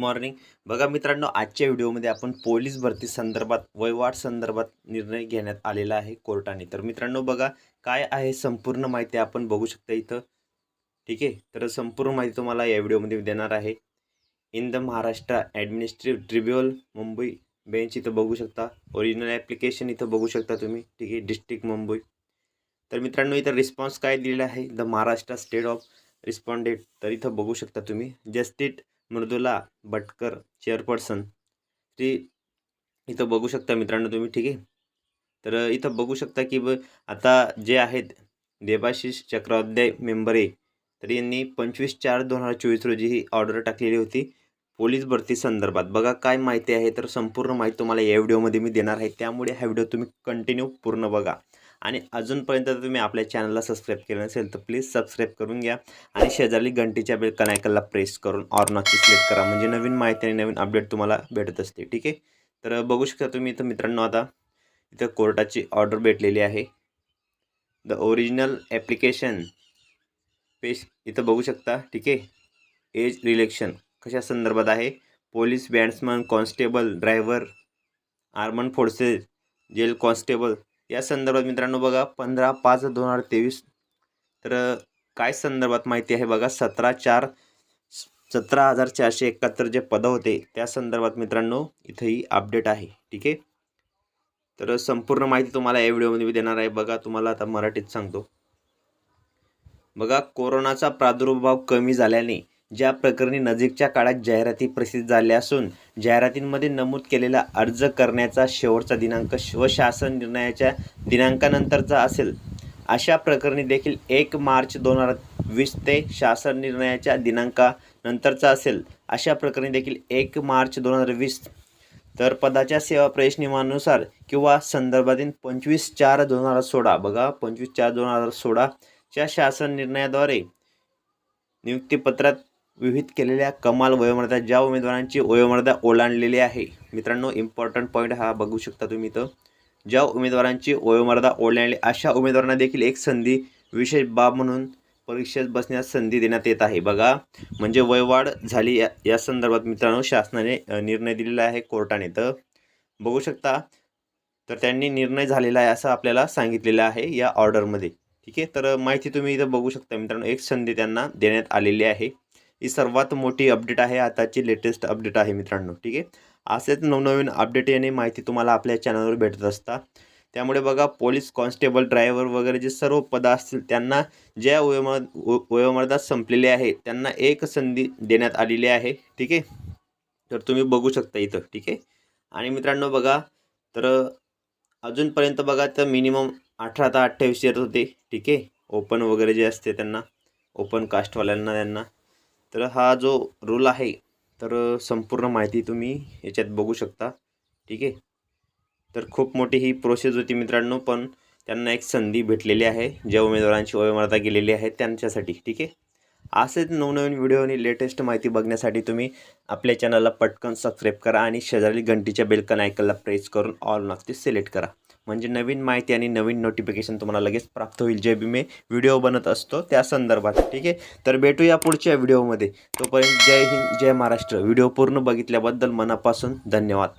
Morning बघा मित्रांनो आजच्या व्हिडिओमध्ये आपण पोलीस भरती संदर्भात वयवाट संदर्भात निर्णय घेण्यात आलेला आहे कोर्टाने. तर मित्रांनो बघा काय आहे संपूर्ण माहिती आपण बघू शकता इथं. ठीक आहे? तर संपूर्ण माहिती तुम्हाला या व्हिडिओमध्ये देणार आहे. In the Maharashtra administrative tribunal Mumbai bench इथं बघू शकता. ओरिजिनल ॲप्लिकेशन इथं बघू शकता तुम्ही. ठीक आहे? डिस्ट्रिक्ट मुंबई. तर मित्रांनो इथं रिस्पॉन्स काय दिलेला आहे? The Maharashtra state of responded तर इथं बघू शकता तुम्ही. जस्टिट मृदुला भटकर चेअरपर्सन ती इथं बघू शकता मित्रांनो तुम्ही ठीक आहे? तर इथं बघू शकता की ब आता जे आहेत देबाशिष चक्रवर्ध्याय मेंबरे तर यांनी पंचवीस चार दोन हजार चोवीस रोजी ही ऑर्डर टाकलेली होती. पोलीस भरती संदर्भात. बघा काय माहिती आहे तर संपूर्ण माहिती तुम्हाला या व्हिडिओमध्ये मी देणार आहे. त्यामुळे हा व्हिडिओ तुम्ही कंटिन्यू पूर्ण बघा. आणि अजूनपर्यंत जर तुम्ही आपल्या चॅनलला सबस्क्राईब केलं नसेल तर प्लीज सबस्क्राईब करून घ्या. आणि शेजारी घंटीच्या बेल कनायकलला प्रेस करून ऑर नॉटची सिलेक्ट करा. म्हणजे नवीन माहिती आणि नवीन अपडेट तुम्हाला भेटत असते ठीक आहे? तर बघू शकता तुम्ही इथं मित्रांनो आता इथं कोर्टाची ऑर्डर भेटलेली आहे. द ओरिजिनल ॲप्लिकेशन पेश इथं बघू शकता ठीक आहे? एज रिलेक्शन कशा संदर्भात आहे? Police bandsman constable driver armed forces jail constable या संदर्भात मित्रांनो बघा पंधरा पाच दोन हजार तेवीस. तर काय संदर्भात माहिती आहे बघा सतरा चार सतरा हजार चारशे एकाहत्तर जे पदं होते त्या संदर्भात मित्रांनो इथंही अपडेट आहे ठीक आहे? तर संपूर्ण माहिती तुम्हाला या व्हिडिओमध्ये मी देणार आहे. बघा तुम्हाला आता मराठीत सांगतो. बघा कोरोनाचा प्रादुर्भाव कमी झाल्याने ज्या प्रकरणी नजीकच्या काळात जाहिराती प्रसिद्ध झाल्या असून जाहिरातींमध्ये नमूद केलेला अर्ज करण्याचा शेवटचा दिनांक व शासन निर्णयाच्या दिनांकानंतरचा असेल. अशा प्रकरणी देखील एक मार्च दोन हजार वीस ते शासन निर्णयाच्या दिनांकानंतरचा असेल. अशा प्रकरणी देखील एक मार्च दोन हजार वीस तर पदाच्या सेवा प्रवेश नियमानुसार किंवा संदर्भातील पंचवीस चार दोन हजार सोळा बघा पंचवीस चार दोन हजार सोळाच्या शासन निर्णयाद्वारे नियुक्तीपत्रात विहित केलेल्या कमाल वयोमर्यादा ज्या उमेदवारांची वयोमर्यादा ओलांडलेली आहे. मित्रांनो इम्पॉर्टंट पॉईंट हा बघू शकता तुम्ही इथं. ज्या उमेदवारांची वयोमर्यादा ओलांडली अशा उमेदवारांना देखील एक संधी विशेष बाब म्हणून परीक्षेत बसण्यास संधी देण्यात येत आहे. बघा म्हणजे वयवाढ झाली या या संदर्भात मित्रांनो शासनाने निर्णय दिलेला आहे कोर्टाने. तर बघू शकता तर त्यांनी निर्णय झालेला आहे असं आपल्याला सांगितलेलं आहे या ऑर्डरमध्ये ठीक आहे? तर माहिती तुम्ही इथं बघू शकता मित्रांनो एक संधी त्यांना देण्यात आलेली आहे. ही सर्वात मोठी अपडेट आहे. आताची लेटेस्ट अपडेट आहे मित्रांनो. ठीक आहे? असेच नवनवीन अपडेट येणे माहिती तुम्हाला आपल्या चॅनलवर भेटत असतात त्यामुळे बघा पोलीस कॉन्स्टेबल ड्रायव्हर वगैरे जे सर्व पदं असतील त्यांना ज्या वयोमर्द वयोमर्यादा संपलेले आहे त्यांना एक संधी देण्यात आलेली आहे. ठीक आहे? तर तुम्ही बघू शकता इथं. ठीक आहे? आणि मित्रांनो बघा तर अजूनपर्यंत बघा तर मिनिमम अठरा ते अठ्ठावीस येत होते. ठीक आहे? ओपन वगैरे जे असते त्यांना ओपन कास्टवाल्यांना त्यांना. तर हा जो रूल आहे तर संपूर्ण माहिती तुम्ही याच्यात बघू शकता. ठीक आहे? तर खूप मोठी ही प्रोसेस होती मित्रांनो पण त्यांना एक संधी भेटलेली आहे. ज्या उमेदवारांची वयोमर्यादा गेलेली आहे त्यांच्यासाठी. ठीक आहे? असेच नवनवीन व्हिडिओ आणि लेटेस्ट माहिती बघण्यासाठी तुम्ही आपल्या चॅनलला पटकन सबस्क्राईब करा आणि शेजारी घंटीच्या बेलकन आयकनला प्रेस करून ऑल नक्की सिलेक्ट करा. म्हणजे नवीन माहिती आणि नवीन नोटिफिकेशन तुम्हाला लगेच प्राप्त होईल. जे बी मी व्हिडिओ बनत असतो त्या संदर्भात. ठीक आहे? तर भेटूया पुढच्या व्हिडिओमध्ये तोपर्यंत जय हिंद जय महाराष्ट्र. व्हिडिओ पूर्ण बघितल्याबद्दल मनापासून धन्यवाद.